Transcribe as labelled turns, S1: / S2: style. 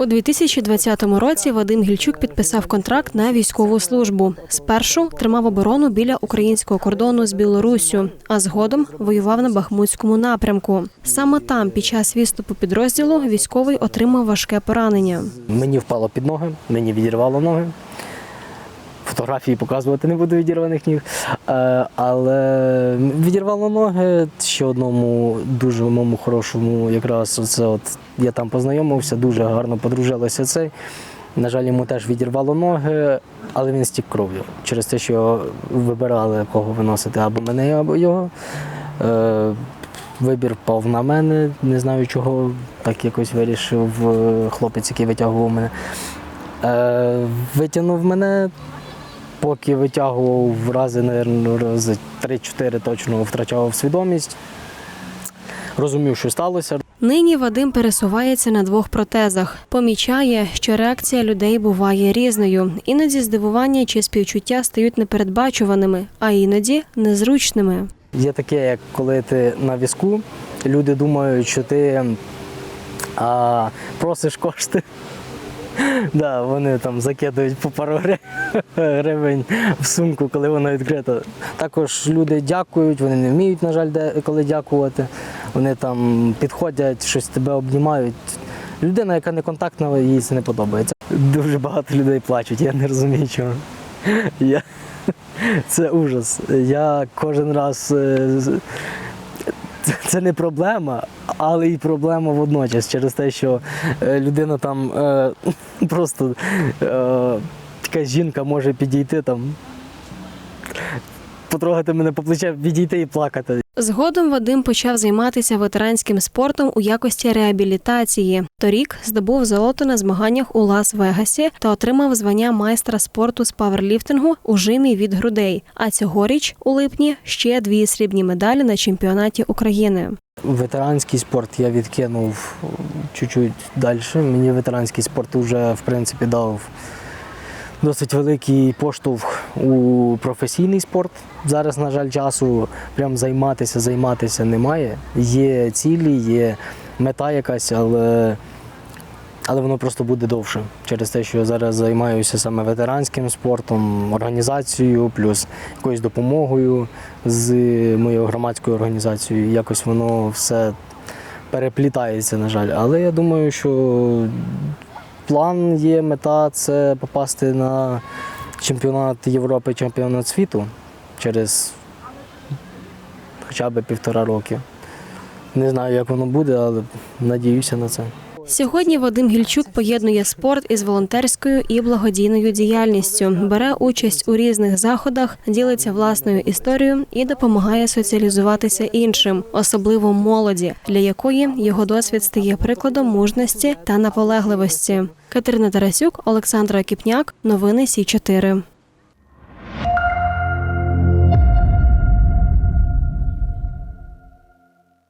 S1: У 2020 році Вадим Гільчук підписав контракт на військову службу. Спершу тримав оборону біля українського кордону з Білоруссю, а згодом воював на Бахмутському напрямку. Саме там, під час відступу підрозділу, військовий отримав важке поранення.
S2: Мені впало під ноги, мені відірвало ноги. Фотографії показувати не буду відірваних ніг. Е, Але відірвало ноги ще одному дуже моєму хорошому, якраз оце от я там познайомився, дуже гарно подружилося цей. На жаль, йому теж відірвало ноги, але він стік кров'ю через те, що вибирали кого виносити або мене, або його. Е, Вибір впав на мене, не знаю чого, так якось вирішив е, хлопець, який витягував мене. Витягнув мене, поки витягував рази, рази 3-4 точно втрачав свідомість. Розумів, що сталося.
S1: Нині Вадим пересувається на двох протезах. Помічає, що реакція людей буває різною. Іноді здивування чи співчуття стають непередбачуваними, а іноді незручними.
S2: Є таке, як коли ти на візку, люди думають, що ти а, просиш кошти. Да, вони там закидають по пару гривень в сумку, коли вона відкрита. Також люди дякують, вони не вміють, на жаль, де, коли дякувати. Вони там підходять, щось тебе обнімають. Людина, яка не контактна, їй це не подобається. Дуже багато людей плачуть, я не розумію чого. Я... Це ужас. Я кожен раз. Це- Це не проблема, але і проблема водночас через те, що е, людина там е, просто е, така жінка може підійти там, потрогати мене по плече, підійти і плакати.
S1: Згодом Вадим почав займатися ветеранським спортом у якості реабілітації. Торік здобув золото на змаганнях у Лас-Вегасі та отримав звання майстра спорту з паверліфтингу у жимі від грудей. А цьогоріч, у липні, ще дві срібні медалі на чемпіонаті України.
S2: Ветеранський спорт я відкинув чуть-чуть далі. Мені ветеранський спорт вже в принципі дав досить великий поштовх у професійний спорт. Зараз, на жаль, часу прям займатися, займатися немає. Є цілі, є мета якась, але, але воно просто буде довше. Через те, що я зараз займаюся саме ветеранським спортом, організацією, плюс якоюсь допомогою з моєю громадською організацією. Якось воно все переплітається, на жаль. Але я думаю, що план є, мета це попасти на чемпіонат Європи, чемпіонат світу через хоча б півтора роки. Не знаю, як воно буде, але надіюся на це.
S1: Сьогодні Вадим Гільчук поєднує спорт із волонтерською і благодійною діяльністю, бере участь у різних заходах, ділиться власною історією і допомагає соціалізуватися іншим, особливо молоді, для якої його досвід стає прикладом мужності та наполегливості. Катерина Тарасюк, Олександра Кіпняк, новини Сі 4